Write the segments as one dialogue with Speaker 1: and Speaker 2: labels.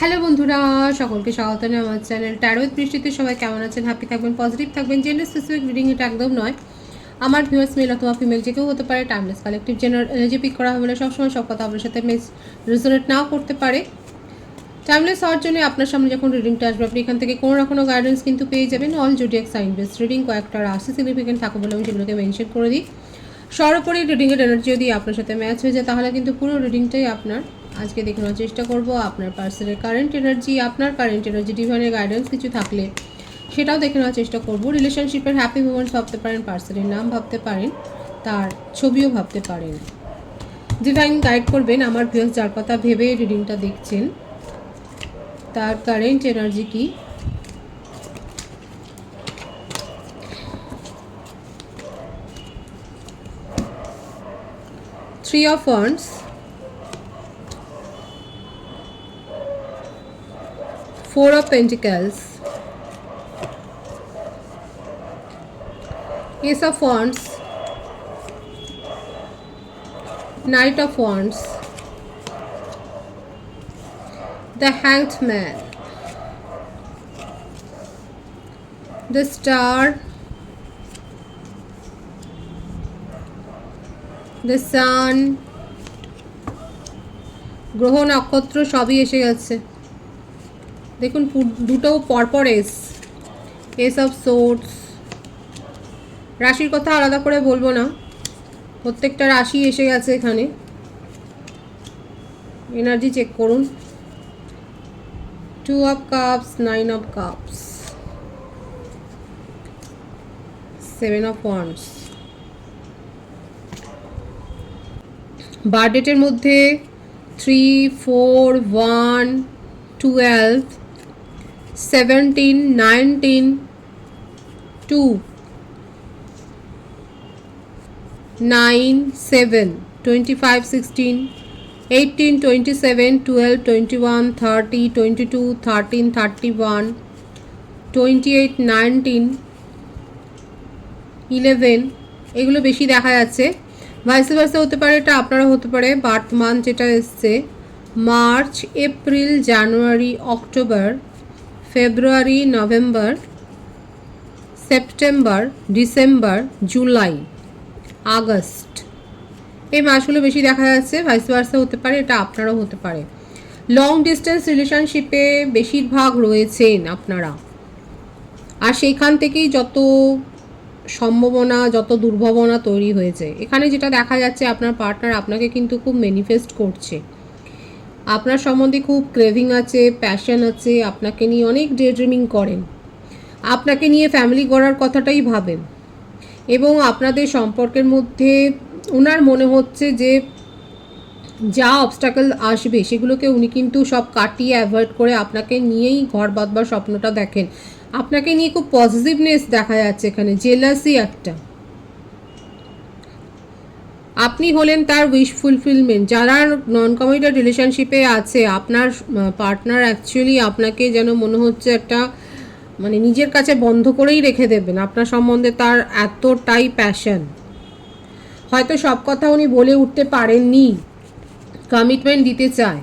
Speaker 1: Hello বন্ধুরা, সকলকে স্বাগত আমার চ্যানেল ট্যারোয়েদ বৃষ্টিতে সবাই কেমন আছেন? হ্যাপি থাকবেন পজিটিভ থাকবেন। জেন্ডার স্পেসিফিক রিডিং এটা একদম নয়। আমার ভিউয়ার্স মেল অথবা ফিমেল যে কেউ হতে পারে timeless collective general energy pick করা হবে সবসময় সব কথা আপনার সাথে মেস রেজোনেট নাও করতে পারে। টাইমলেস হওয়ার জন্য আপনার সামনে যখন রিডিংটা আসবে, আপনি এখান থেকে কোনো না কোনো গাইডেন্স কিন্তু পেয়ে যাবেন। All zodiac sign base reading কয়েকটা রাশি সিগনিফিকেন্ট থাকে বলে আমি সেগুলোকে মেনশন করে দিই। সর্বোপরি রিডিংয়ের এনার্জি যদি আপনার সাথে ম্যাচ হয়ে যায়, তাহলে কিন্তু পুরো রিডিংটাই আপনার আজকে দেখানোর চেষ্টা করব আপনার পার্সনের কারেন্ট এনার্জি আপনার কারেন্ট এনার্জি ডিভাইনের গাইডেন্স কিছু থাকলে সেটাও দেখে নেওয়ার চেষ্টা করব। রিলেশনশিপের হ্যাপি মুমেন্টস ভাবতে পারেন পার্সনের নাম ভাবতে পারেন, তার ছবিও ভাবতে পারেন। ডিভাইন গাইড করবেন আমার ভিউস যার কথা ভেবে রিডিংটা দেখছেন। তার কারেন্ট এনার্জি কি? Three of wands four of pentacles ace of wands knight of wands the hanged man the star the sun গ্রহ নক্ষত্র সবই এসে গেছে দেখুন দুটো পরপর এস এস অফ সোর্স রাশির কথা আলাদা করে বলব না। প্রত্যেকটা রাশি এসে গেছে এখানে। এনার্জি চেক করুন। Two of cups nine of cups seven of wands বার্থডেটের মধ্যে three four one twelve seventeen nineteen two nine seven twenty five sixteen eighteen twenty seven twelve twenty one thirty twenty two thirteen thirty one twenty eight nineteen eleven এগুলো বেশি দেখা যাচ্ছে। ভাইসে ভাইসে হতে পারে, এটা আপনারা হতে পারে। বার্থ মান্থ যেটা এসছে, March, April, January, October February, November, September, December, July, August. এই মাসগুলো বেশি দেখা যাচ্ছে ভাইস ভার্সা হতে পারে, এটা আপনারাও হতে পারে। লং ডিস্টেন্স রিলেশনশিপে বেশিরভাগ রয়েছেন আপনারা। আর সেইখান থেকেই যত সম্ভাবনা, যত দুর্ভাবনা তৈরি হয়েছে। এখানে যেটা দেখা যাচ্ছে, আপনার পার্টনার আপনাকে কিন্তু খুব ম্যানিফেস্ট করছে। আপনার সম্বন্ধে খুব ক্রেভিং আছে প্যাশন আছে, আপনাকে নিয়ে অনেক ডে ড্রিমিং করেন। আপনাকে নিয়ে ফ্যামিলি গড়ার কথাটাই ভাবেন। এবং আপনাদের সম্পর্কের মধ্যে ওনার মনে হচ্ছে যে, যা অবস্টাকল আসবে, সেগুলোকে উনি কিন্তু সব কাটিয়ে অ্যাভয়েড করে আপনাকে নিয়েই ঘর বাঁধবার স্বপ্নটা দেখেন। আপনাকে নিয়ে খুব পজিটিভনেস দেখা যাচ্ছে এখানে জেলাসি একটা। আপনি হলেন তার উইশ ফুলফিলমেন্ট যারা নন কমিটেড রিলেশনশিপে আছে, আপনার পার্টনার অ্যাকচুয়ালি আপনাকে যেন মনে হচ্ছে একটা মানে নিজের কাছে বন্ধ করেই রেখে দেবেন। আপনার সম্বন্ধে তার এতটাই প্যাশন হয়তো সব কথা উনি বলে উঠতে পারেননি। কমিটমেন্ট দিতে চায়।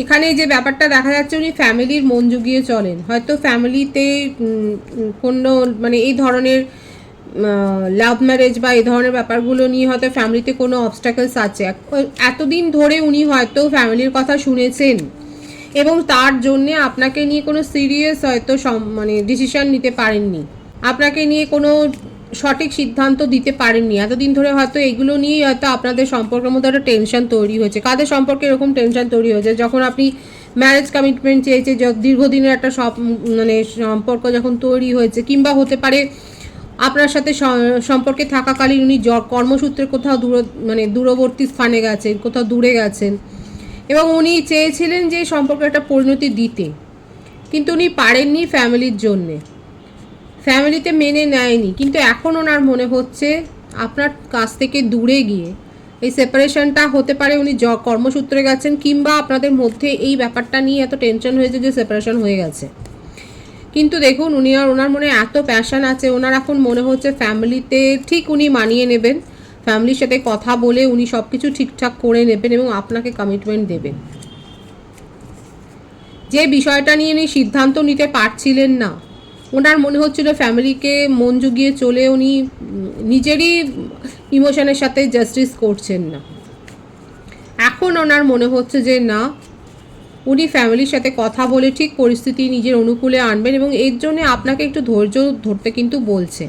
Speaker 1: এখানে যে ব্যাপারটা দেখা যাচ্ছে, উনি ফ্যামিলির মন জুগিয়ে চলেন। হয়তো ফ্যামিলিতে কোনো মানে এই ধরনের লাভ ম্যারেজ বা এই ধরনের ব্যাপারগুলো নিয়ে হয়তো ফ্যামিলিতে কোনো অবস্টাকেলস আছে। এতদিন ধরে উনি হয়তো ফ্যামিলির কথা শুনেছেন এবং তার জন্যে আপনাকে নিয়ে কোনো সিরিয়াস হয়তো মানে ডিসিশন নিতে পারেননি। আপনাকে নিয়ে কোনো সঠিক সিদ্ধান্ত দিতে পারেননি। এতদিন ধরে হয়তো এগুলো নিয়েই হয়তো আপনাদের সম্পর্কের মধ্যে একটা টেনশন তৈরি হয়েছে। কাদের সম্পর্কে এরকম টেনশন তৈরি হয়েছে? যখন আপনি ম্যারেজ কমিটমেন্ট চেয়েছে দীর্ঘদিনের একটা সব মানে সম্পর্ক যখন তৈরি হয়েছে, কিংবা হতে পারে আপনার সাথে সম্পর্কে থাকাকালীন উনি কর্মসূত্রে কোথাও দূর মানে দূরবর্তী স্থানে গেছেন, কোথাও দূরে গেছেন। এবং উনি চেয়েছিলেন যে সম্পর্কে একটা পরিণতি দিতে। কিন্তু উনি পারেননি ফ্যামিলির জন্যে। ফ্যামিলিতে মেনে নেয়নি। কিন্তু এখন ওনার মনে হচ্ছে আপনার কাছ থেকে দূরে গিয়ে এই সেপারেশনটা হতে পারে উনি জ কর্মসূত্রে গেছেন, কিংবা আপনাদের মধ্যে এই ব্যাপারটা নিয়ে এত টেনশন হয়েছে যে সেপারেশন হয়ে গেছে। কিন্তু দেখুন, উনি আর ওনার মনে এত প্যাশন আছে, ওনার এখন মনে হচ্ছে ফ্যামিলিতে ঠিক উনি মানিয়ে নেবেন। ফ্যামিলির সাথে কথা বলে উনি সব কিছু ঠিকঠাক করে নেবেন এবং আপনাকে কমিটমেন্ট দেবেন। যে বিষয়টা নিয়ে উনি সিদ্ধান্ত নিতে পারছিলেন না, ওনার মনে হচ্ছিল ফ্যামিলিকে মন জুগিয়ে চলে উনি নিজেরই ইমোশনের সাথে জাস্টিস করছেন না। এখন ওনার মনে হচ্ছে যে না উনি ফ্যামিলির সাথে কথা বলে ঠিক পরিস্থিতি নিজের অনুকূলে আনবেন এবং এর জন্য আপনাকে একটু ধৈর্য ধরতে কিন্তু বলছে।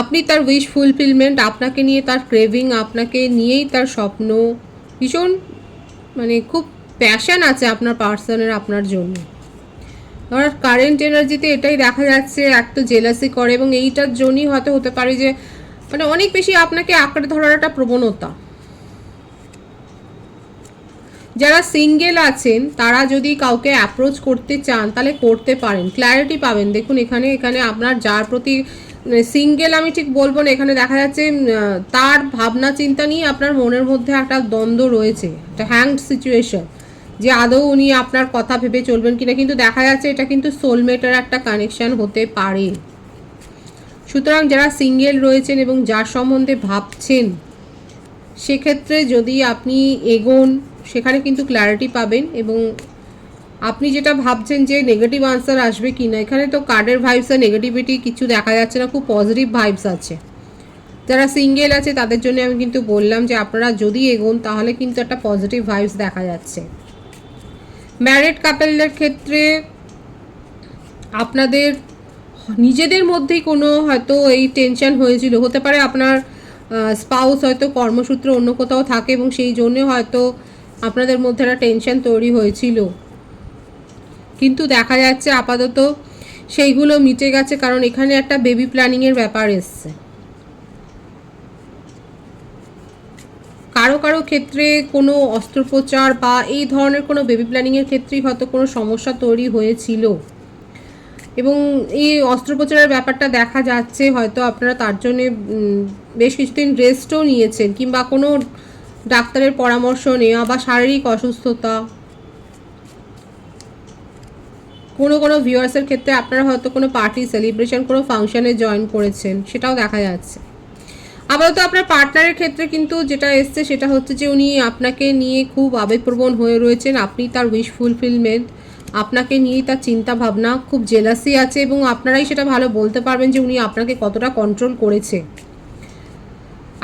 Speaker 1: আপনি তার উইশ ফুলফিলমেন্ট আপনাকে নিয়ে তার ক্রেভিং আপনাকে নিয়েই তার স্বপ্ন, ভীষণ মানে খুব প্যাশন আছে আপনার পার্সনের আপনার জন্য। আর কারেন্ট এনার্জিতে এটাই দেখা যাচ্ছে, এক তো জেলাসি করে এবং এইটার জন্যই হয়তো হতে পারে যে মানে অনেক বেশি আপনাকে আঁকড়ে ধরার একটা প্রবণতা। যারা সিঙ্গেল আছেন, তারা যদি কাউকে অ্যাপ্রোচ করতে চান, তাহলে করতে পারেন। ক্ল্যারিটি পাবেন। দেখুন, এখানে এখানে আপনার যার প্রতি সিঙ্গেল আমি ঠিক বলব না, এখানে দেখা যাচ্ছে তার ভাবনা চিন্তা নিয়ে আপনার মনের মধ্যে একটা দ্বন্দ্ব রয়েছে, একটা হ্যাংড সিচুয়েশন যে আদৌ উনি আপনার কথা ভেবে চলবেন কিনা। কিন্তু দেখা যাচ্ছে, এটা কিন্তু সোলমেটের একটা কানেকশন হতে পারে। সুতরাং যারা সিঙ্গেল রয়েছেন এবং যার সম্বন্ধে ভাবছেন, সেক্ষেত্রে যদি আপনি এগোন সেখানে কিন্তু ক্ল্যারিটি পাবেন এবং আপনি যেটা ভাবছেন যে নেগেটিভ আনসার আসবে কি না এখানে তো কার্ডের ভাইবস আর নেগেটিভিটি কিছু দেখা যাচ্ছে না, খুব পজিটিভ ভাইবস আছে। যারা সিঙ্গেল আছে, তাদের জন্য আমি কিন্তু বললাম যে আপনারা যদি এগোন, তাহলে কিন্তু একটা পজিটিভ ভাইবস দেখা যাচ্ছে। ম্যারিড কাপেলদের ক্ষেত্রে আপনাদের নিজেদের মধ্যেই কোনো হয়তো এই টেনশন হয়েছিল। হতে পারে আপনার স্পাউস হয়তো কর্মসূত্রে অন্য কোথাও থাকে এবং সেই জন্য হয়তো আপনাদের মধ্যে একটা টেনশন তৈরি হয়েছিল। কিন্তু দেখা যাচ্ছে আপাতত সেইগুলো মিটে গেছে কারণ এখানে একটা বেবি প্ল্যানিংয়ের ব্যাপার এসছে। কারও কারও ক্ষেত্রে কোনো অস্ত্রোপচার বা এই ধরনের কোনো বেবি প্ল্যানিংয়ের ক্ষেত্রেই হয়তো কোনো সমস্যা তৈরি হয়েছিল। এবং এই অস্ত্রোপচারের ব্যাপারটা দেখা যাচ্ছে হয়তো আপনারা তার জন্যে বেশ কিছুদিন রেস্টও নিয়েছেন কিংবা কোনো ডাক্তারের পরামর্শ নেওয়া বা শারীরিক অসুস্থতা। কোনো কোনো ভিউয়ার্সের ক্ষেত্রে আপনারা হয়তো কোনো পার্টি সেলিব্রেশন কোনো ফাংশনে জয়েন করেছেন, সেটাও দেখা যাচ্ছে। আপাতত আপনার পার্টনারের ক্ষেত্রে কিন্তু যেটা এসছে সেটা হচ্ছে যে উনি আপনাকে নিয়ে খুব আবেগপ্রবণ হয়ে রয়েছেন। আপনি তার উইশ ফুলফিলমেন্ট আপনাকে নিয়েই তার চিন্তা ভাবনা খুব জেলাসি আছে এবং আপনারাই সেটা ভালো বলতে পারবেন যে উনি আপনাকে কতটা কন্ট্রোল করেছে।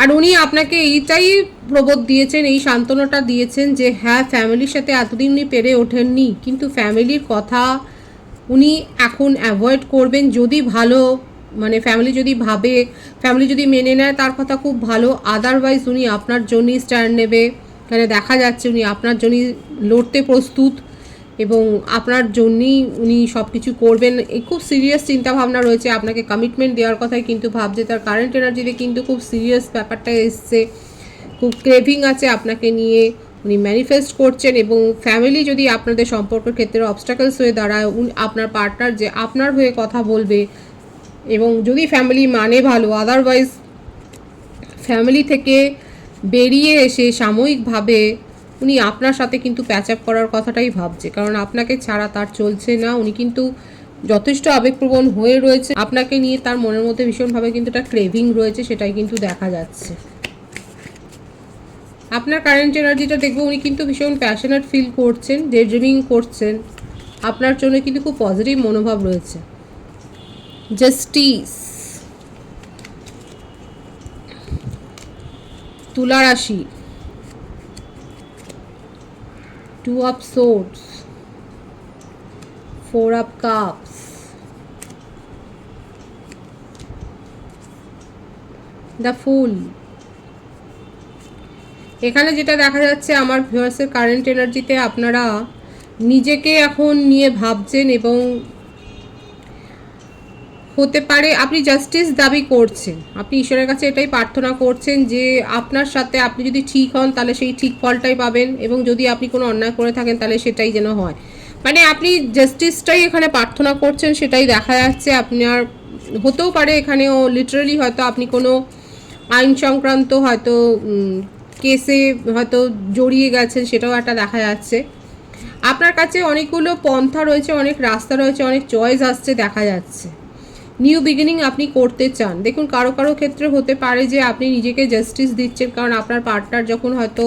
Speaker 1: আর উনি আপনাকে এইটাই প্রবোধ দিয়েছেন, এই সান্ত্বনাটা দিয়েছেন যে হ্যাঁ ফ্যামিলির সাথে এতদিন উনি পেরে ওঠেননি, কিন্তু ফ্যামিলির কথা উনি এখন অ্যাভয়েড করবেন যদি ভালো মানে ফ্যামিলি যদি ভাবে, ফ্যামিলি যদি মেনে নেয়, তার কথা খুব ভালো। আদারওয়াইজ উনি আপনার জন্যই স্ট্যান্ড নেবে। এখানে দেখা যাচ্ছে উনি আপনার জন্যই লড়তে প্রস্তুত। এবং আপনার জন্যই উনি সব কিছু করবেন খুব সিরিয়াস চিন্তাভাবনা রয়েছে। আপনাকে কমিটমেন্ট দেওয়ার কথাই কিন্তু ভাবছে। তার কারেন্ট এনার্জিতে কিন্তু খুব সিরিয়াস ব্যাপারটা এসছে। খুব ক্রেভিং আছে আপনাকে নিয়ে। উনি ম্যানিফেস্ট করছেন এবং ফ্যামিলি যদি আপনাদের সম্পর্কের ক্ষেত্রে অবস্টাকলস হয়ে দাঁড়ায় আপনার পার্টনার যে আপনার হয়ে কথা বলবে এবং যদি ফ্যামিলি মানে ভালো আদারওয়াইজ ফ্যামিলি থেকে বেরিয়ে এসে সাময়িকভাবে উনি আপনার সাথে কিন্তু প্যাচ আপ করার কথাটাই ভাবছে। কারণ আপনাকে ছাড়া তার চলছে না। উনি কিন্তু যথেষ্ট আবেগপ্রবণ হয়ে রয়েছে। আপনাকে নিয়ে তার মনের মধ্যে ভীষণভাবে কিন্তু একটা ক্রেভিং রয়েছে, সেটাই কিন্তু দেখা যাচ্ছে। আপনার কারেন্ট এনার্জিটা দেখব, উনি কিন্তু ভীষণ প্যাশনেট ফিল করছেন ডে ড্রিমিং করছেন। আপনার জন্য কিন্তু খুব পজিটিভ মনোভাব রয়েছে। জাস্টিস তুলা রাশি two of swords. Four of cups. The fool এখানে যেটা দেখা যাচ্ছে, আমার ভিউয়ার্সের কারেন্ট এনার্জিতে আপনারা নিজেকে এখন নিয়ে ভাবছেন এবং হতে পারে, আপনি জাস্টিস দাবি করছেন। আপনি ঈশ্বরের কাছে এটাই প্রার্থনা করছেন যে আপনার সাথে আপনি যদি ঠিক হন, তাহলে সেই ঠিক ফলটাই পাবেন এবং যদি আপনি কোনো অন্যায় করে থাকেন, তাহলে সেটাই যেন হয়। মানে আপনি জাস্টিসটাই এখানে প্রার্থনা করছেন, সেটাই দেখা যাচ্ছে। আপনার হতেও পারে এখানেও লিটারালি হয়তো আপনি কোনো আইন সংক্রান্ত হয়তো কেসে হয়তো জড়িয়ে গেছেন, সেটাও একটা দেখা যাচ্ছে। আপনার কাছে অনেকগুলো পন্থা রয়েছে, অনেক রাস্তা রয়েছে, অনেক চয়েস আসছে, দেখা যাচ্ছে। নিউ বিগিনিং আপনি করতে চান। দেখুন, কারও কারও ক্ষেত্রে হতে পারে যে আপনি নিজেকে জাস্টিস দিচ্ছেন, কারণ আপনার পার্টনার যখন হয়তো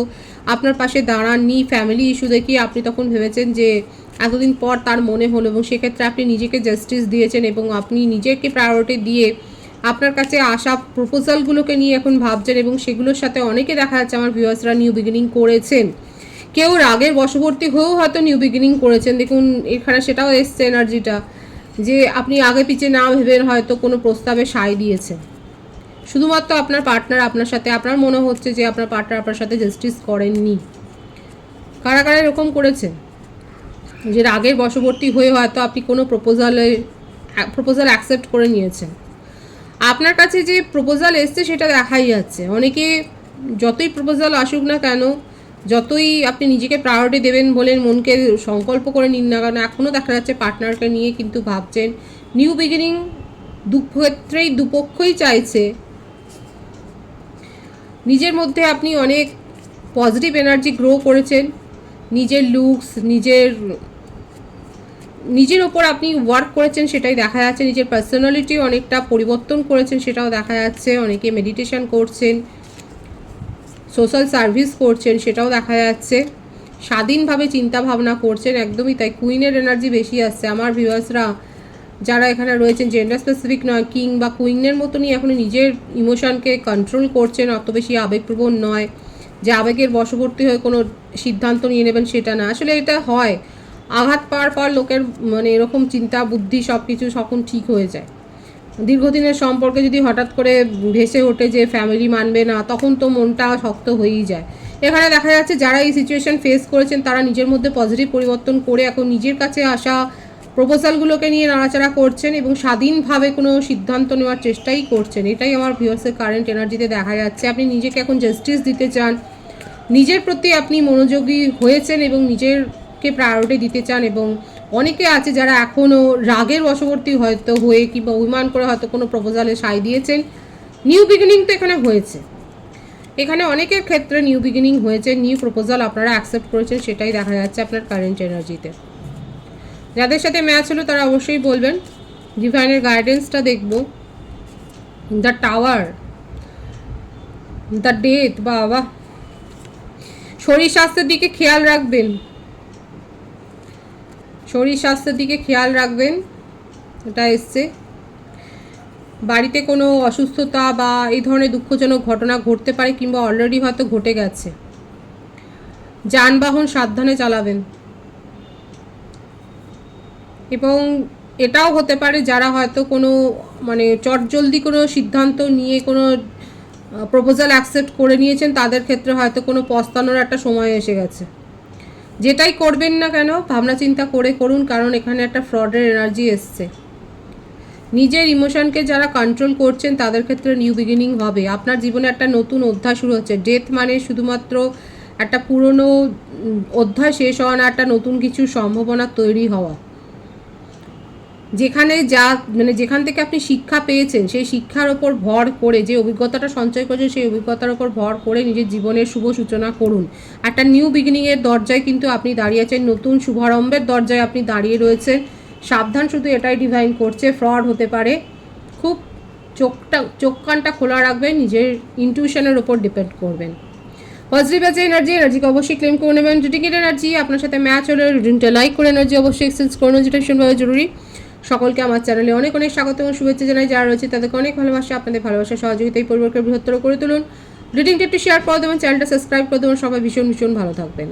Speaker 1: আপনার পাশে দাঁড়াননি, ফ্যামিলি ইস্যু দেখিয়ে আপনি তখন ভেবেছেন যে এতদিন পর তার মনে হলো এবং সেক্ষেত্রে আপনি নিজেকে জাস্টিস দিয়েছেন এবং আপনি নিজেকে প্রায়োরিটি দিয়ে আপনার কাছে আসা প্রপোজালগুলোকে নিয়ে এখন ভাবছেন এবং সেগুলোর সাথে অনেকে দেখা যাচ্ছে আমার ভিউয়ার্সরা নিউ বিগিনিং করেছেন। কেউ রাগের বশবর্তী হয়েও হয়তো নিউ বিগিনিং করেছেন। দেখুন, এখানে সেটাও এসছে এনার্জিটা যে আপনি আগে পিছে না ভেবে হয়তো কোনো প্রস্তাবে সায় দিয়েছেন। শুধুমাত্র আপনার পার্টনার আপনার সাথে, আপনার মনে হচ্ছে যে আপনার পার্টনার আপনার সাথে জাস্টিস করেননি। কারা কারা এরকম করেছে যে রাগের বশবর্তী হয়ে হয়তো আপনি কোনো প্রপোজালে প্রপোজাল অ্যাকসেপ্ট করে নিয়েছেন। আপনার কাছে যে প্রপোজাল এসছে সেটা দেখাই যাচ্ছে। অনেকে যতই প্রপোজাল আসুক না কেন যতই আপনি নিজেকে প্রায়োরিটি দেবেন বলেন, মনকে সংকল্প করে নিন না কেন এখনও দেখা যাচ্ছে পার্টনারকে নিয়ে কিন্তু ভাবছেন নিউ বিগিনিং দু ক্ষেত্রেই দুপক্ষই চাইছে। নিজের মধ্যে আপনি অনেক পজিটিভ এনার্জি গ্রো করেছেন, নিজের লুকস নিজের নিজের ওপর আপনি ওয়ার্ক করেছেন সেটাই দেখা যাচ্ছে, নিজের পার্সোনালিটি অনেকটা পরিবর্তন করেছেন সেটাও দেখা যাচ্ছে, অনেকে মেডিটেশন করছেন। সোশ্যাল সার্ভিস করছেন, সেটাও দেখা যাচ্ছে। স্বাধীনভাবে চিন্তা ভাবনা করছেন, একদমই তাই। কুইনের এনার্জি বেশি আসছে। আমার ভিউয়ার্সরা যারা এখানে রয়েছেন জেন্ডার স্পেসিফিক নয় কিং বা কুইনের মতনই এখন নিজের ইমোশনকে কন্ট্রোল করছেন, অত বেশি আবেগপ্রবণ নয়। যে আবেগের বশবর্তী হয়ে কোনো সিদ্ধান্ত নিয়ে নেবেন সেটা না। আসলে এটা হয়। আঘাত পাওয়ার পর লোকের মানে এরকম চিন্তা, বুদ্ধি সব কিছু তখন ঠিক হয়ে যায়। দীর্ঘদিনের সম্পর্কে যদি হঠাৎ করে ভেসে ওঠে যে ফ্যামিলি মানবে না, তখন তো মনটা শক্ত হয়েই যায়। এখানে দেখা যাচ্ছে যারা এই সিচুয়েশন ফেস করেছেন, তারা নিজের মধ্যে পজিটিভ পরিবর্তন করে এখন নিজের কাছে আসা প্রপোজালগুলোকে নিয়ে নাড়াচাড়া করছেন এবং স্বাধীনভাবে কোনো সিদ্ধান্ত নেওয়ার চেষ্টাই করছেন। এটাই আমার ভিউয়ার্সের কারেন্ট এনার্জিতে দেখা যাচ্ছে। আপনি নিজেকে এখন জাস্টিস দিতে চান, নিজের প্রতি আপনি মনোযোগী হয়েছেন এবং নিজেরকে প্রায়োরিটি দিতে চান এবং অনেকে আছে যারা এখনও রাগের বশবর্তী হয়তো হয়ে কিংবা অভিমান করে হয়তো কোনো প্রপোজালে সাই দিয়েছেন। নিউ বিগিনিং তো এখানে হয়েছে। এখানে অনেকের ক্ষেত্রে নিউ বিগিনিং হয়েছে নিউ প্রপোজাল আপনারা অ্যাকসেপ্ট করেছেন, সেটাই দেখা যাচ্ছে আপনার কারেন্ট এনার্জিতে যাদের সাথে ম্যাচ হলো তারা অবশ্যই বলবেন ডিভাইনের গাইডেন্সটা দেখব। দ্য টাওয়ার দ্য ডেথ বাবা শরীর স্বাস্থ্যের দিকে খেয়াল রাখবেন। শরীর স্বাস্থ্যের দিকে খেয়াল রাখবেন। এটা এসছে। বাড়িতে কোনো অসুস্থতা বা এই ধরনের দুঃখজনক ঘটনা ঘটতে পারে কিংবা অলরেডি হয়তো ঘটে গেছে। যানবাহন সাবধানে চালাবেন। এবং এটাও হতে পারে যারা হয়তো কোনো মানে চটজলদি কোনো সিদ্ধান্ত নিয়ে কোনো প্রপোজাল অ্যাকসেপ্ট করে নিয়েছেন, তাদের ক্ষেত্রে হয়তো কোনো পস্তানোর একটা সময় এসে গেছে। যেটাই করবেন না কেন, ভাবনা চিন্তা করে করুন, কারণ এখানে একটা ফ্রডের এনার্জি এসছে। নিজের ইমোশনকে যারা কন্ট্রোল করছেন, তাদের ক্ষেত্রে নিউ বিগিনিং হবে। আপনার জীবনে একটা নতুন অধ্যায় শুরু হচ্ছে। ডেথ মানে শুধুমাত্র একটা পুরনো অধ্যায় শেষ হওয়া না, একটা নতুন কিছু সম্ভাবনা তৈরি হওয়া। যেখানে যা মানে যেখান থেকে আপনি শিক্ষা পেয়েছেন, সেই শিক্ষার ওপর ভর করে, যে অভিজ্ঞতাটা সঞ্চয় করেছেন, সেই অভিজ্ঞতার ওপর ভর করে নিজের জীবনের শুভ সূচনা করুন। একটা নিউ বিগিনিংয়ের দরজায় কিন্তু আপনি দাঁড়িয়ে আছেন, নতুন শুভারম্ভের দরজায় আপনি দাঁড়িয়ে রয়েছেন। সাবধান, শুধু এটাই ডিভাইন করছে ফ্রড হতে পারে। খুব চোখটা, চোখ কানটা খোলা রাখবেন, নিজের ইনটিউশনের ওপর ডিপেন্ড করবেন। পজিটিভ আছে এনার্জি এনার্জিকে অবশ্যই ক্লেম করে নেবেন। রিডিংয়ের এনার্জি আপনার সাথে ম্যাচ হলে রিডিংটা লাইক করে এনার্জি অবশ্যই এক্সচেঞ্জ করুন। যেটা ভীষণভাবে জরুরি। সকলকে আমার চ্যানেলে অনেক অনেক স্বাগত এবং শুভেচ্ছা জানাই। যারা রয়েছে তাদেরকে অনেক ভালোবাসা, আপনাদের ভালোবাসা সহযোগিতা এই পরিবারকে বৃহত্তর করে তুলুন। রিডিংটা একটু শেয়ার করে দেবেন চ্যানেলটা সাবস্ক্রাইব করে দেবেন। সবাই ভীষণ ভীষণ ভালো থাকবেন।